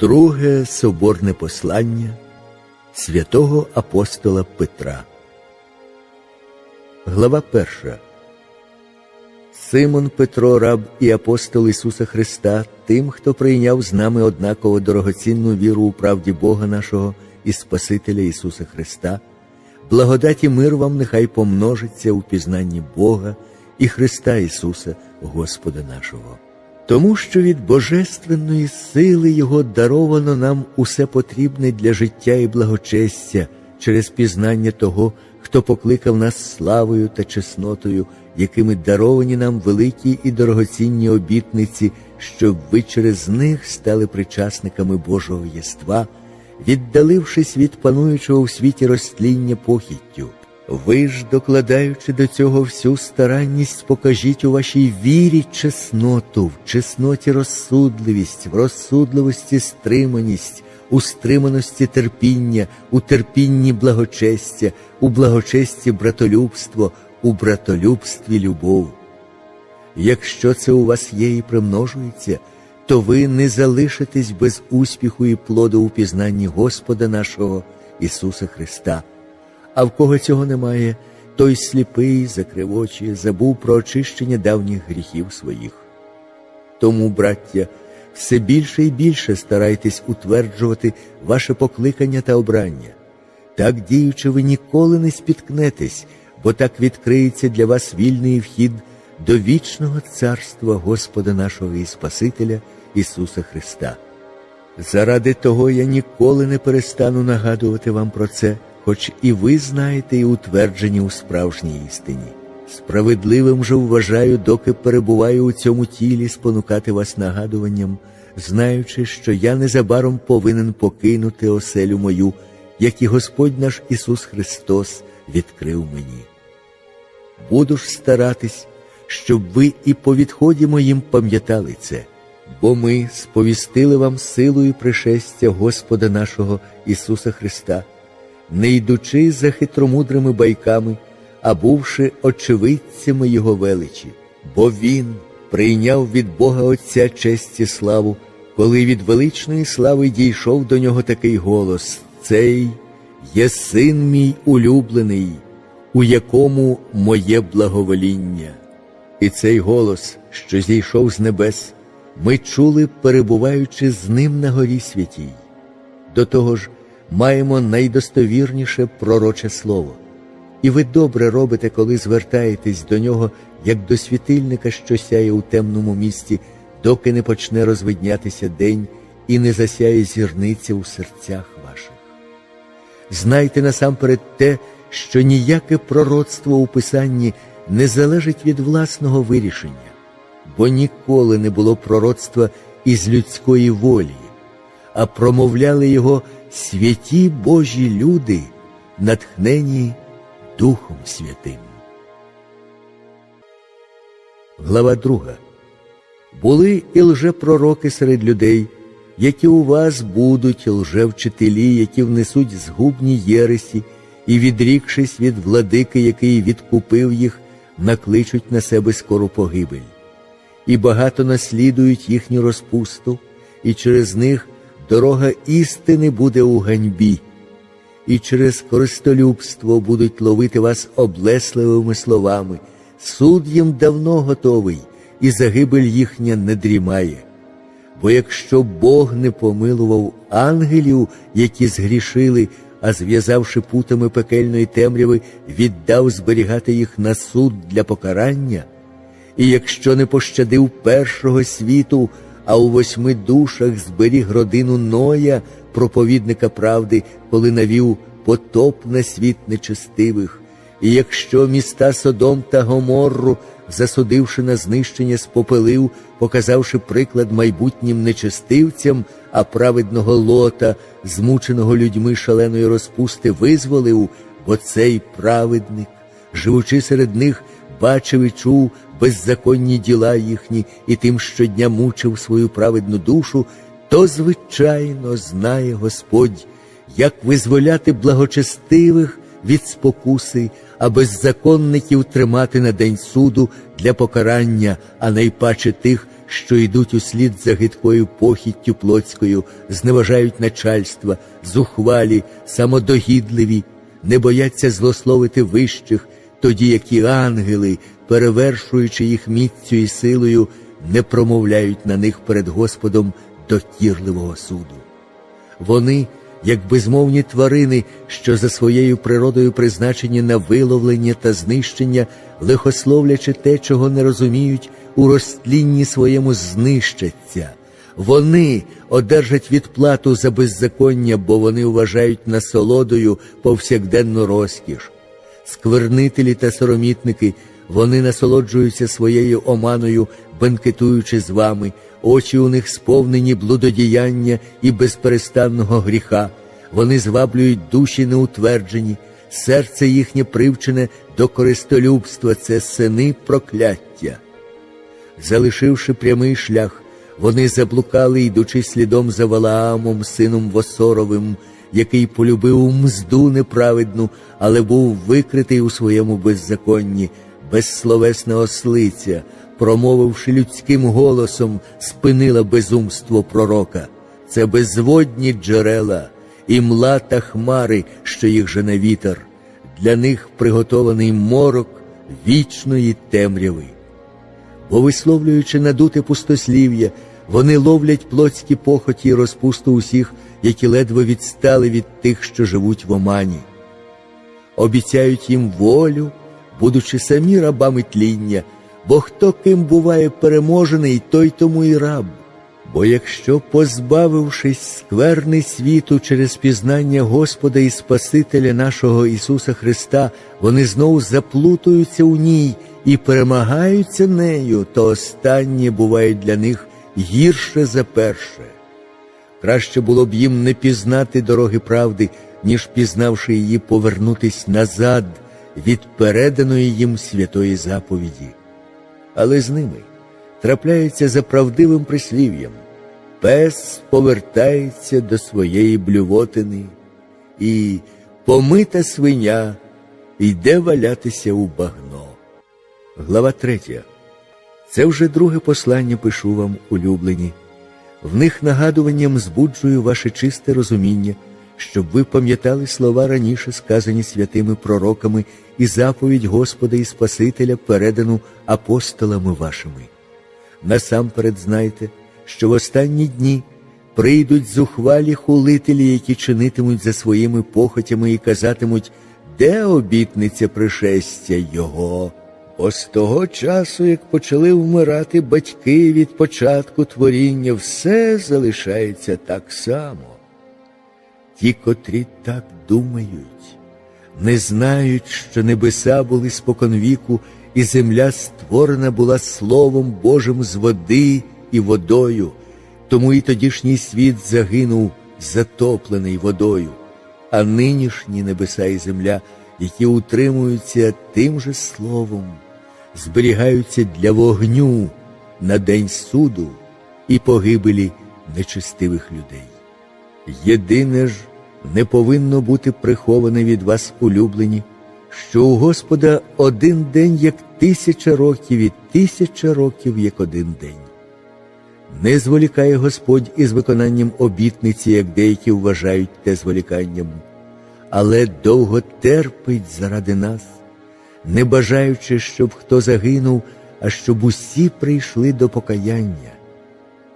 Друге соборне послання святого апостола Петра. Глава перша. Симон Петро, раб і апостол Ісуса Христа, тим, хто прийняв з нами однаково дорогоцінну віру у правді Бога нашого і Спасителя Ісуса Христа, благодаті мир вам нехай помножиться у пізнанні Бога і Христа Ісуса, Господа нашого. Тому що від божественної сили Його даровано нам усе потрібне для життя і благочестя через пізнання того, хто покликав нас славою та чеснотою, якими даровані нам великі і дорогоцінні обітниці, щоб ви через них стали причасниками Божого єства, віддалившись від пануючого в світі розтління похіттю. Ви ж, докладаючи до цього всю старанність, покажіть у вашій вірі чесноту, в чесноті розсудливість, в розсудливості стриманість, у стриманості терпіння, у терпінні благочестя, у благочесті братолюбство, у братолюбстві любов. Якщо це у вас є і примножується, то ви не залишитесь без успіху і плоду у пізнанні Господа нашого Ісуса Христа. А в кого цього немає, той сліпий, закрив очі, забув про очищення давніх гріхів своїх. Тому, браття, все більше і більше старайтесь утверджувати ваше покликання та обрання. Так діючи, ви ніколи не спіткнетесь, бо так відкриється для вас вільний вхід до вічного царства Господа нашого і Спасителя Ісуса Христа. Заради того я ніколи не перестану нагадувати вам про це, хоч і ви знаєте і утверджені у справжній істині. Справедливим же вважаю, доки перебуваю у цьому тілі, спонукати вас нагадуванням, знаючи, що я незабаром повинен покинути оселю мою, як і Господь наш Ісус Христос відкрив мені. Буду ж старатись, щоб ви і по відході моїм пам'ятали це, бо ми сповістили вам силою пришестя Господа нашого Ісуса Христа, не йдучи за хитромудрими байками, а бувши очевидцями Його величі, бо Він прийняв від Бога Отця честь і славу, коли від величної слави дійшов до нього такий голос: Цей є син мій улюблений, у якому моє благовоління. І цей голос, що зійшов з небес, ми чули, перебуваючи з ним на горі святій. До того ж, маємо найдостовірніше пророче слово. І ви добре робите, коли звертаєтесь до нього, як до світильника, що сяє у темному місті, доки не почне розвиднятися день і не засяє зірниця у серцях ваших. Знайте насамперед те, що ніяке пророцтво у Писанні не залежить від власного вирішення, бо ніколи не було пророцтва із людської волі, а промовляли його святі Божі люди, натхнені Духом Святим. Глава 2. Були і лжепророки серед людей, які у вас будуть лжевчителі, які внесуть згубні єресі, і, відрікшись від владики, який відкупив їх, накличуть на себе скору погибель. І багато наслідують їхню розпусту, і через них дорога істини буде у ганьбі, і через користолюбство будуть ловити вас облесливими словами. Суд їм давно готовий, і загибель їхня не дрімає. Бо якщо Бог не помилував ангелів, які згрішили, а зв'язавши путами пекельної темряви, віддав зберігати їх на суд для покарання, і якщо не пощадив першого світу, а у восьми душах зберіг родину Ноя, проповідника правди, коли навів потоп на світ нечестивих, і якщо міста Содом та Гоморру, засудивши на знищення, спопелив, показавши приклад майбутнім нечестивцям, а праведного лота, змученого людьми шаленої розпусти, визволив, бо цей праведник, живучи серед них, бачив і чув беззаконні діла їхні, і тим щодня мучив свою праведну душу, то, звичайно, знає Господь, як визволяти благочестивих від спокуси, а беззаконників тримати на день суду для покарання, а найпаче тих, що йдуть услід за гидкою похіттю плотською, зневажають начальства, зухвалі, самодогідливі, не бояться злословити вищих, тоді як і ангели, перевершуючи їх міцю і силою, не промовляють на них перед Господом докірливого суду. Вони, як безмовні тварини, що за своєю природою призначені на виловлення та знищення, лихословлячи те, чого не розуміють, у розтлінні своєму знищаться. Вони одержать відплату за беззаконня, бо вони вважають насолодою повсякденну розкіш. Сквернителі та соромітники, вони насолоджуються своєю оманою, бенкетуючи з вами, очі у них сповнені блудодіяння і безперестанного гріха, вони зваблюють душі неутверджені, серце їхнє привчене до користолюбства, це сини прокляття. Залишивши прямий шлях, вони заблукали, йдучи слідом за Валаамом, сином Восоровим, який полюбив мзду неправедну, але був викритий у своєму беззаконні, безсловесна ослиця, промовивши людським голосом, спинила безумство пророка. Це безводні джерела, і мла та хмари, що їх жене вітер. Для них приготований морок вічної темряви бо, висловлюючи надуте пустослів'я, вони ловлять плотські похоті і розпусту усіх, які ледве відстали від тих, що живуть в омані, обіцяють їм волю, будучи самі рабами тління, бо хто ким буває переможений, той тому і раб. Бо якщо, позбавившись скверни світу через пізнання Господа і Спасителя нашого Ісуса Христа, вони знову заплутуються у ній і перемагаються нею, то останнє буває для них гірше за перше. Краще було б їм не пізнати дороги правди, ніж пізнавши її, повернутись назад від переданої їм святої заповіді. Але з ними трапляється за правдивим прислів'ям. Пес повертається до своєї блювотини, і помита свиня йде валятися у багно. Глава третя. Це вже друге послання пишу вам, улюблені. В них нагадуванням збуджую ваше чисте розуміння, щоб ви пам'ятали слова раніше сказані святими пророками і заповідь Господа і Спасителя, передану апостолами вашими. Насамперед знайте, що в останні дні прийдуть зухвалі хулителі, які чинитимуть за своїми похотями і казатимуть, де обітниця пришестя Його. З того часу, як почали вмирати батьки від початку творіння, все залишається так само. Ті, котрі так думають, не знають, що небеса були споконвіку, і земля створена була Словом Божим з води і водою, тому і тодішній світ загинув, затоплений водою, а нинішні небеса і земля, які утримуються тим же словом зберігаються для вогню на день суду і погибелі нечестивих людей. Єдине ж не повинно бути приховане від вас улюблені, що у Господа один день як тисяча років і тисяча років як один день. Не зволікає Господь із виконанням обітниці, як деякі вважають те зволіканням, але довго терпить заради нас не бажаючи, щоб хто загинув, а щоб усі прийшли до покаяння.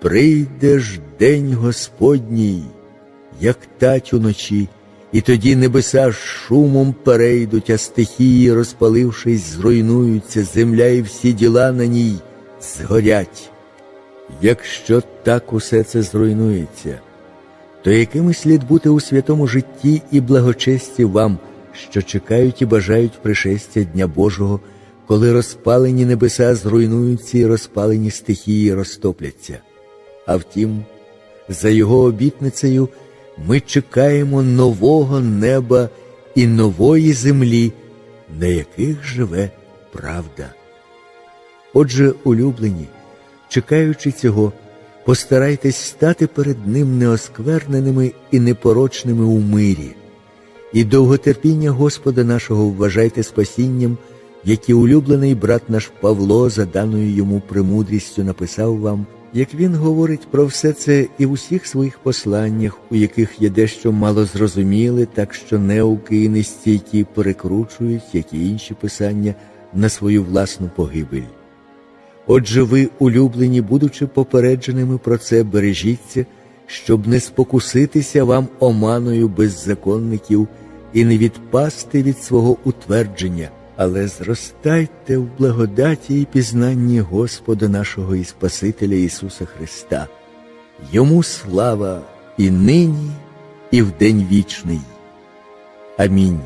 Прийде ж день Господній, як тать уночі, і тоді небеса шумом перейдуть, а стихії, розпалившись, зруйнуються, земля і всі діла на ній згорять. Якщо так усе це зруйнується, то якими слід бути у святому житті і благочесті вам? Що чекають і бажають пришестя Дня Божого, коли розпалені небеса зруйнуються і розпалені стихії розтопляться. А втім, за його обітницею ми чекаємо нового неба і нової землі, на яких живе правда. Отже, улюблені, чекаючи цього, постарайтесь стати перед Ним неоскверненими і непорочними у мирі і довготерпіння Господа нашого вважайте спасінням, які улюблений брат наш Павло за даною йому премудрістю написав вам, як він говорить про все це і в усіх своїх посланнях, у яких є дещо мало зрозуміле, так що неуки і нестійкі перекручують, як і інші писання, на свою власну погибель. Отже, ви, улюблені, будучи попередженими про це, бережіться, щоб не спокуситися вам оманою беззаконників і не відпасти від свого утвердження, але зростайте в благодаті і пізнанні Господа нашого і Спасителя Ісуса Христа. Йому слава і нині, і в день вічний. Амінь.